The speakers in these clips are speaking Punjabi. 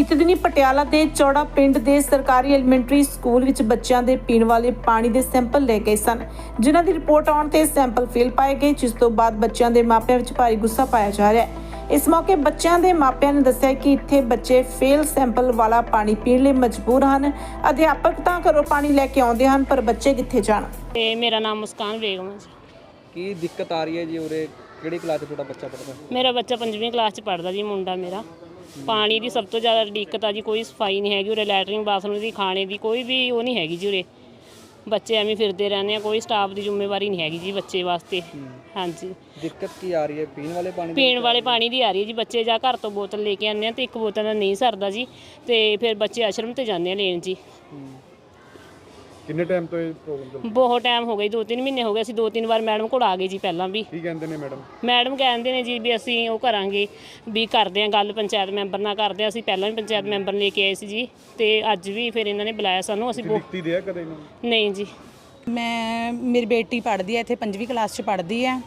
ਬੀਤੇ ਦਿਨੀ ਪਟਿਆਲਾ ਦੇ ਚੌੜਾ ਪਿੰਡ ਦੇ ਸਰਕਾਰੀ ਐਲੀਮੈਂਟਰੀ ਸਕੂਲ ਵਿੱਚ ਬੱਚਿਆਂ ਦੇ ਪੀਣ ਵਾਲੇ ਪਾਣੀ ਦੇ ਸੈਂਪਲ ਲਏ ਗਏ ਸਨ ਜਿਨ੍ਹਾਂ ਦੀ ਰਿਪੋਰਟ ਆਉਣ ਤੇ ਸੈਂਪਲ ਫੇਲ ਪਾਏ ਗਏ ਜਿਸ ਤੋਂ ਬਾਅਦ ਬੱਚਿਆਂ ਦੇ ਮਾਪਿਆਂ ਵਿੱਚ ਭਾਰੀ ਗੁੱਸਾ ਪਾਇਆ ਜਾ ਰਿਹਾ ਹੈ। ਇਸ ਮੌਕੇ ਬੱਚਿਆਂ ਦੇ ਮਾਪਿਆਂ ਨੇ ਦੱਸਿਆ ਕਿ ਇੱਥੇ ਬੱਚੇ ਫੇਲ ਸੈਂਪਲ ਵਾਲਾ ਪਾਣੀ ਪੀਣ ਲਈ ਮਜਬੂਰ ਹਨ ਅਧਿਆਪਕ ਤਾਂ ਘਰੋਂ ਪਾਣੀ ਲੈ ਕੇ ਆਉਂਦੇ ਹਨ ਪਰ ਬੱਚੇ ਕਿੱਥੇ ਜਾਣ? ਤੇ ਮੇਰਾ ਨਾਮ ਮੁਸਕਾਨ ਬੇਗਮ ਹੈ ਜੀ। ਕੀ ਦਿੱਕਤ ਆ ਰਹੀ ਹੈ ਜੀ ਉਰੇ? ਕਿਹੜੀ ਕਲਾਸ 'ਚ ਤੁਹਾਡਾ ਬੱਚਾ ਪੜ੍ਹਦਾ? ਮੇਰਾ ਬੱਚਾ ਪੰਜਵੀਂ ਕਲਾਸ ਚ ਪੜਦਾ ਜੀ ਮੁੰਡਾ ਮੇਰਾ। ਪਾਣੀ ਦੀ ਸਭ ਤੋਂ ਜ਼ਿਆਦਾ ਦਿੱਕਤ ਆ ਜੀ ਕੋਈ ਸਫ਼ਾਈ ਨਹੀਂ ਹੈਗੀ ਉਰੇ ਲੈਟਰਿੰਗ ਬਾਥਰੂਮ ਦੀ ਖਾਣੇ ਦੀ ਕੋਈ ਵੀ ਉਹ ਨਹੀਂ ਹੈਗੀ ਜੀ ਉਰੇ। ਬੱਚੇ ਐਵੇਂ ਫਿਰਦੇ ਰਹਿੰਦੇ ਆ ਕੋਈ ਸਟਾਫ ਦੀ ਜ਼ਿੰਮੇਵਾਰੀ ਨਹੀਂ ਹੈਗੀ ਜੀ ਬੱਚੇ ਵਾਸਤੇ। ਹਾਂਜੀ। ਦਿੱਕਤ ਕੀ ਆ ਰਹੀ ਹੈ? ਪੀਣ ਵਾਲੇ ਪਾਣੀ ਦੀ ਪੀਣ ਵਾਲੇ ਪਾਣੀ ਦੀ ਆ ਰਹੀ ਹੈ ਜੀ ਬੱਚੇ ਜਾਂ ਘਰ ਤੋਂ ਬੋਤਲ ਲੈ ਕੇ ਆਉਂਦੇ ਆ ਤੇ ਇੱਕ ਬੋਤਲ ਦਾ ਨਹੀਂ ਸਰਦਾ ਜੀ ਤੇ ਫਿਰ ਬੱਚੇ ਆਸ਼ਰਮ ਤੇ ਜਾਂਦੇ ਆ ਲੈਣ ਜੀ। ਕਿੰਨੇ ਟਾਈਮ ਤੋਂ ਇਹ ਪ੍ਰੋਬਲਮ ਚੱਲ ਬਹੁਤ ਟਾਈਮ ਹੋ ਗਿਆ ਜੀ, ਦੋ ਤਿੰਨ ਮਹੀਨੇ ਹੋ ਗਏ ਅਸੀਂ ਦੋ ਤਿੰਨ ਵਾਰ ਮੈਡਮ ਕੋਲ ਆ ਗਏ ਜੀ ਪਹਿਲਾਂ ਵੀ। ਕੀ ਕਹਿੰਦੇ ਨੇ ਮੈਡਮ ਮੈਡਮ ਕਹਿੰਦੇ ਨੇ ਜੀ ਵੀ ਅਸੀਂ ਉਹ ਕਰਾਂਗੇ ਵੀ ਕਰਦੇ ਆ ਗੱਲ ਪੰਚਾਇਤ ਮੈਂਬਰ ਨਾਲ ਕਰਦੇ ਆ ਅਸੀਂ ਪਹਿਲਾਂ ਵੀ ਪੰਚਾਇਤ ਮੈਂਬਰ ਲੈ ਕੇ ਆਏ ਸੀ ਜੀ ਤੇ ਅੱਜ ਵੀ ਫਿਰ ਇਹਨਾਂ ਨੇ ਬੁਲਾਇਆ ਸਾਨੂੰ ਅਸੀਂ ਬਹੁਤ ਦਿੱਤੀ ਦੇ ਆ ਕਦੇ ਇਹਨਾਂ ਨੂੰ? ਨਹੀਂ ਜੀ। ਮੈਂ, ਮੇਰੀ ਬੇਟੀ ਪੜ੍ਹਦੀ ਹੈ, ਇੱਥੇ ਪੰਜਵੀਂ ਕਲਾਸ 'ਚ ਪੜ੍ਹਦੀ ਹੈ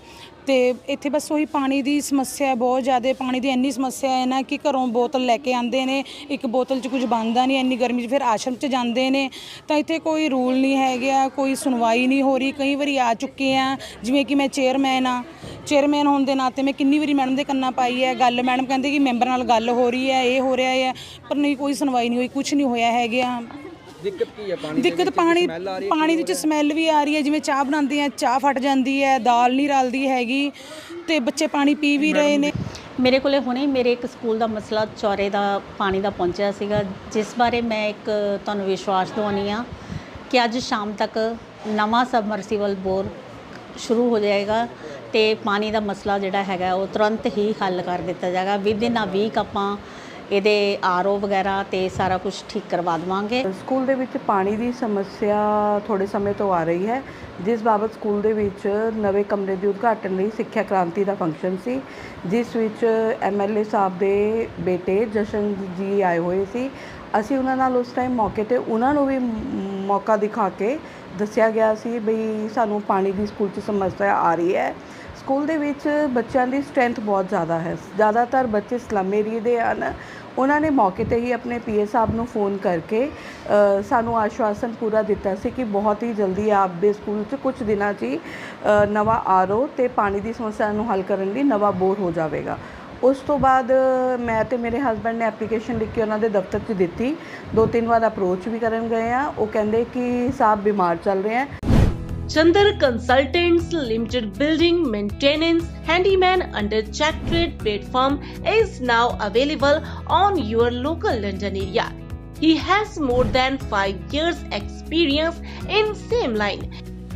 ਤੇ ਇੱਥੇ ਬਸ ਉਹੀ ਪਾਣੀ ਦੀ ਸਮੱਸਿਆ ਬਹੁਤ ਜ਼ਿਆਦਾ ਪਾਣੀ ਦੀ ਇੰਨੀ ਸਮੱਸਿਆ ਹੈ ਨਾ ਕਿ ਘਰੋਂ ਬੋਤਲ ਲੈ ਕੇ ਆਉਂਦੇ ਨੇ, ਇੱਕ ਬੋਤਲ 'ਚ ਕੁਝ ਬਣਦਾ ਨਹੀਂ, ਇੰਨੀ ਗਰਮੀ 'ਚ ਫਿਰ ਆਸ਼ਰਮ 'ਚ ਜਾਂਦੇ ਨੇ, ਤਾਂ ਇੱਥੇ ਕੋਈ ਰੂਲ ਨਹੀਂ ਹੈਗਾ ਕੋਈ ਸੁਣਵਾਈ ਨਹੀਂ ਹੋ ਰਹੀ, ਕਈ ਵਾਰੀ ਆ ਚੁੱਕੇ ਆ, ਜਿਵੇਂ ਕਿ ਮੈਂ ਚੇਅਰਮੈਨ ਆ, ਚੇਅਰਮੈਨ ਹੋਣ ਦੇ ਨਾਤੇ ਮੈਂ ਕਿੰਨੀ ਵਾਰੀ ਮੈਡਮ ਦੇ ਕੰਨਾਂ ਪਾਈ ਹੈ, ਗੱਲ ਮੈਡਮ ਕਹਿੰਦੇ ਕਿ ਮੈਂਬਰ ਨਾਲ ਗੱਲ ਹੋ ਰਹੀ ਹੈ, ਇਹ ਹੋ ਰਿਹਾ ਹੈ, ਪਰ ਨਹੀਂ, ਕੋਈ ਸੁਣਵਾਈ ਨਹੀਂ ਹੋਈ ਕੁਝ ਨਹੀਂ ਹੋਇਆ ਹੈਗਾ। ਦਿੱਕਤ ਕੀ ਹੈ ਪਾਣੀ ਦੇ ਦਿੱਕਤ ਵਿੱਚ? ਪਾਣੀ ਵਿੱਚ ਸਮੈਲ ਵੀ ਆ ਰਹੀ ਹੈ ਜਿਵੇਂ ਚਾਹ ਬਣਾਉਂਦੇ ਆ ਚਾਹ ਫਟ ਜਾਂਦੀ ਹੈ ਦਾਲ ਨਹੀਂ ਰਲਦੀ ਹੈਗੀ ਤੇ ਬੱਚੇ ਪਾਣੀ ਪੀ ਵੀ ਰਹੇ ਨੇ। ਮੇਰੇ ਕੋਲੇ ਹੁਣੇ ਮੇਰੇ ਇੱਕ ਸਕੂਲ ਦਾ ਮਸਲਾ ਚੌਰੇ ਦਾ ਪਾਣੀ ਦਾ ਪਹੁੰਚਿਆ ਸੀਗਾ ਜਿਸ ਬਾਰੇ ਮੈਂ ਇੱਕ ਤੁਹਾਨੂੰ ਵਿਸ਼ਵਾਸ ਦਿਵਾਉਂਦੀ ਆ ਕਿ ਅੱਜ ਸ਼ਾਮ ਤੱਕ ਨਵਾਂ ਸਬਮਰਸੀਬਲ ਬੋਰ ਸ਼ੁਰੂ ਹੋ ਜਾਏਗਾ ਤੇ ਪਾਣੀ ਦਾ ਮਸਲਾ ਜਿਹੜਾ ਹੈਗਾ ਉਹ ਤੁਰੰਤ ਹੀ ਹੱਲ ਕਰ ਦਿੱਤਾ ਜਾਏਗਾ। ਵਿਦਿਨ ਆ ਵੀਕ ਆਪਾਂ ਇਹਦੇ ਆਰਓ ਵਗੈਰਾ ਤੇ ਸਾਰਾ ਕੁਝ ਠੀਕ ਕਰਵਾ ਦੇਵਾਂਗੇ। ਸਕੂਲ ਦੇ ਵਿੱਚ ਪਾਣੀ ਦੀ ਸਮੱਸਿਆ ਥੋੜੇ ਸਮੇਂ ਤੋਂ ਆ ਰਹੀ ਹੈ। ਜਿਸ ਬਾਬਤ ਸਕੂਲ ਦੇ ਵਿੱਚ ਨਵੇਂ ਕਮਰੇ ਦੇ ਉਦਘਾਟਨ ਲਈ ਸਿੱਖਿਆ ਕ੍ਰਾਂਤੀ ਦਾ ਫੰਕਸ਼ਨ ਸੀ, ਜਿਸ ਵਿੱਚ ਐਮਐਲਏ ਸਾਹਿਬ ਦੇ ਬੇਟੇ ਜਸ਼ਨ ਜੀ ਆਏ ਹੋਏ ਸੀ। ਅਸੀਂ ਉਹਨਾਂ ਨਾਲ ਉਸ ਟਾਈਮ ਮੌਕੇ ਤੇ, ਉਹਨਾਂ ਨੂੰ ਵੀ ਮੌਕਾ ਦਿਖਾ ਕੇ ਦੱਸਿਆ ਗਿਆ ਸੀ ਬਈ ਸਾਨੂੰ ਪਾਣੀ ਦੀ ਸਕੂਲ 'ਚ ਸਮੱਸਿਆ ਆ ਰਹੀ ਹੈ। ਸਕੂਲ ਦੇ ਵਿੱਚ ਬੱਚਿਆਂ ਦੀ ਸਟਰੈਂਥ ਬਹੁਤ ਜ਼ਿਆਦਾ ਹੈ। ਜ਼ਿਆਦਾਤਰ ਬੱਚੇ ਸਲਮ ਏਰੀਏ ਦੇ ਹਨ। ਉਹਨਾਂ ਨੇ ਮੌਕੇ ਤੇ ਹੀ ਆਪਣੇ ਪੀਏ ਸਾਹਿਬ ਨੂੰ ਫੋਨ ਕਰਕੇ ਸਾਨੂੰ ਆਸ਼ਵਾਸਨ ਪੂਰਾ ਦਿੱਤਾ ਸੀ ਕਿ ਬਹੁਤ ਹੀ ਜਲਦੀ ਆਪ ਦੇ ਸਕੂਲ 'ਚ ਕੁਝ ਦਿਨਾਂ 'ਚ ਹੀ ਅ, ਨਵਾਂ ਆਰਓ ਤੇ ਪਾਣੀ ਦੀ ਸਮੱਸਿਆ ਨੂੰ ਹੱਲ ਕਰਨ ਲਈ ਨਵਾਂ ਬੋਰ ਹੋ ਜਾਵੇਗਾ। ਉਸ ਤੋਂ ਬਾਅਦ ਮੈਂ ਤੇ ਮੇਰੇ ਹਸਬੰਡ ਨੇ ਐਪਲੀਕੇਸ਼ਨ ਲਿਖ ਕੇ ਉਹਨਾਂ ਦੇ ਦਫ਼ਤਰ 'ਚ ਦਿੱਤੀ ਦੋ ਤਿੰਨ ਵਾਰ ਅਪਰੋਚ ਵੀ ਕਰਨ ਗਏ ਆ ਉਹ ਕਹਿੰਦੇ ਕਿ ਸਾਹਿਬ ਬਿਮਾਰ ਚੱਲ ਰਹੇ ਆ Chandar Consultants Limited Building Maintenance Handyman under Check Trade platform is now available on your local London area. He has more than 5 years experience in same line.